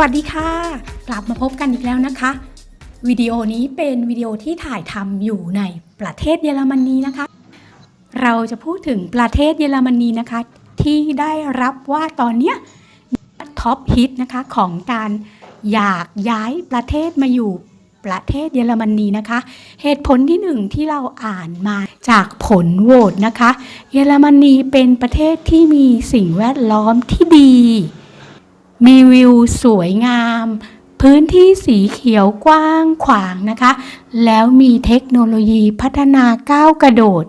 วัสดีค่ะ กลับมาพบกันอีกแล้วนะคะ วิดีโอนี้เป็นวิดีโอที่ถ่ายทำอยู่ในประเทศเยอรมนีนะคะ เราจะพูดถึงประเทศเยอรมนีนะคะ ที่ได้รับว่าตอนเนี้ยท็อปฮิตนะคะของการอยากย้ายประเทศมาอยู่ประเทศเยอรมนีนะคะ เหตุผลที่หนึ่งที่เราอ่านมาจากผลโหวตนะคะ เยอรมนีเป็นประเทศที่มีสิ่งแวดล้อมที่ดี มีวิวสวยงาม พื้นที่สีเขียวกว้างขวางนะคะ แล้วมีเทคโนโลยีพัฒนาก้าวกระโดด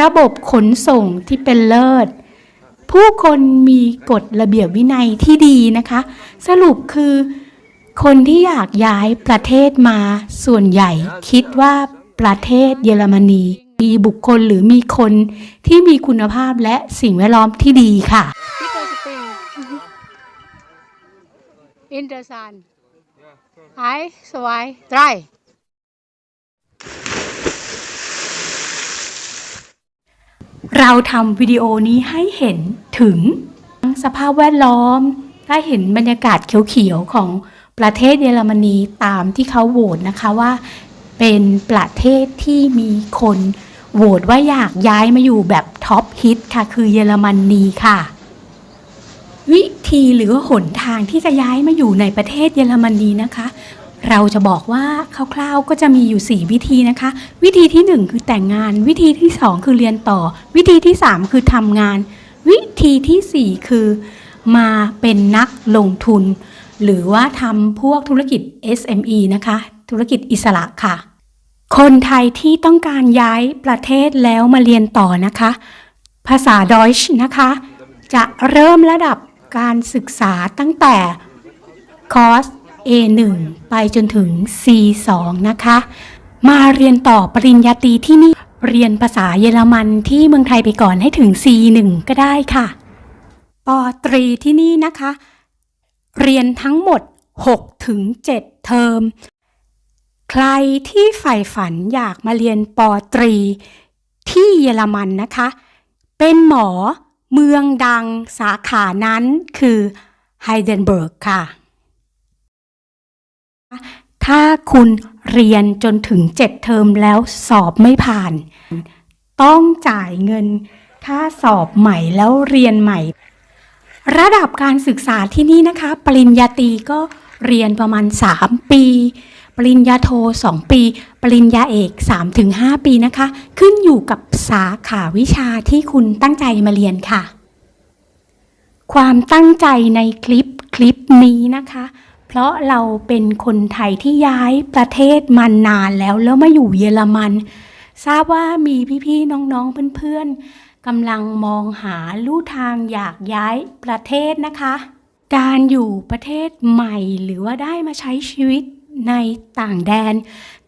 ระบบขนส่งที่เป็นเลิศ ผู้คนมีกฎระเบียบวินัยที่ดีนะคะ สรุปคือคนที่อยากย้ายประเทศมาส่วนใหญ่คิดว่าประเทศเยอรมนี มีบุคคลหรือมีคนที่มีคุณภาพและสิ่งแวดล้อมที่ดีค่ะ Interessant. Eins, zwei, drei. เราทำวิดีโอนี้ให้เห็นถึงสภาพแวดล้อม ได้เห็นบรรยากาศเขียวๆของประเทศเยอรมนีตามที่เขาโหวตนะคะว่าเป็นประเทศที่มีคนโหวตว่าอยากย้ายมาอยู่แบบท็อปฮิตค่ะ คือเยอรมนีค่ะ วิธีหรือว่าหนทางที่จะย้ายมาอยู่ในประเทศเยอรมนีนะคะ เราจะบอกว่าคร่าวๆก็จะมีอยู่ 4 วิธีนะคะ วิธีที่ 1 คือแต่งงาน วิธีที่ 2 คือเรียนต่อ วิธีที่ 3 คือทำงาน วิธีทีสี่4 คือมาเป็นนักลงทุน หรือว่าทำพวกธุรกิจ SME นะคะ ธุรกิจอิสระค่ะ คนไทยที่ต้องการย้ายประเทศแล้วมาเรียนต่อนะคะ ภาษาดอยช์นะคะ จะเริ่มระดับ การศึกษาตั้งแต่คอร์ส A1 ไปจนถึง C2 นะคะ มาเรียนต่อปริญญาตรีที่นี่เรียนภาษาเยอรมันที่เมืองไทยไปก่อนให้ถึง C1 ก็ได้ค่ะปอตรีที่นี่นะคะ เรียนทั้งหมด 6 ถึง 7 เทอม ใครที่ใฝ่ฝันอยากมาเรียนปอตรีที่เยอรมันนะคะ เป็นหมอ เมืองดังสาขานั้นคือไฮเดนเบิร์กค่ะ ถ้าคุณเรียนจนถึง7เทอมแล้วสอบไม่ผ่าน ต้องจ่ายเงินค่าสอบใหม่แล้วเรียนใหม่ ระดับการศึกษาที่นี่นะคะ ปริญญาตรีก็เรียนประมาณ 3 ปี ปริญญาโท 2 ปี ปริญญาเอก 3-5 ปีนะคะ ขึ้นอยู่กับสาขาวิชาที่คุณตั้งใจมาเรียนค่ะ ความตั้งใจในคลิปคลิปนี้นะคะ เพราะเราเป็นคนไทยที่ย้ายประเทศมานานแล้วแล้วมาอยู่เยอรมัน ทราบว่ามีพี่ๆน้องๆเพื่อนๆกำลังมองหาลู่ทางอยากย้ายประเทศนะคะการอยู่ประเทศใหม่หรือว่าได้มาใช้ชีวิต ในต่างแดน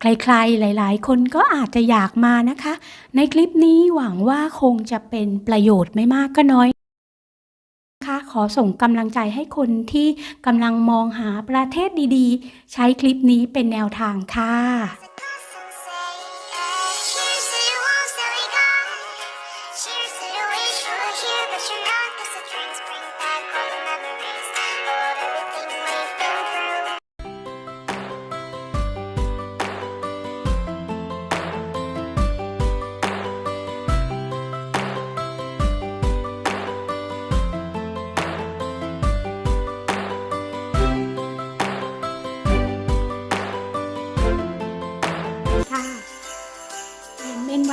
ใครๆ หลายๆ คนก็อาจจะอยากมานะคะ ในคลิปนี้หวังว่าคงจะเป็นประโยชน์ไม่มากก็น้อยนะคะขอส่งกำลังใจให้คนที่กำลังมองหาประเทศดีๆ ใช้คลิปนี้เป็นแนวทางค่ะ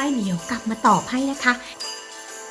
ค่เรียนเม่นไว้เดี๋ยวกลับมาตอบให้นะคะ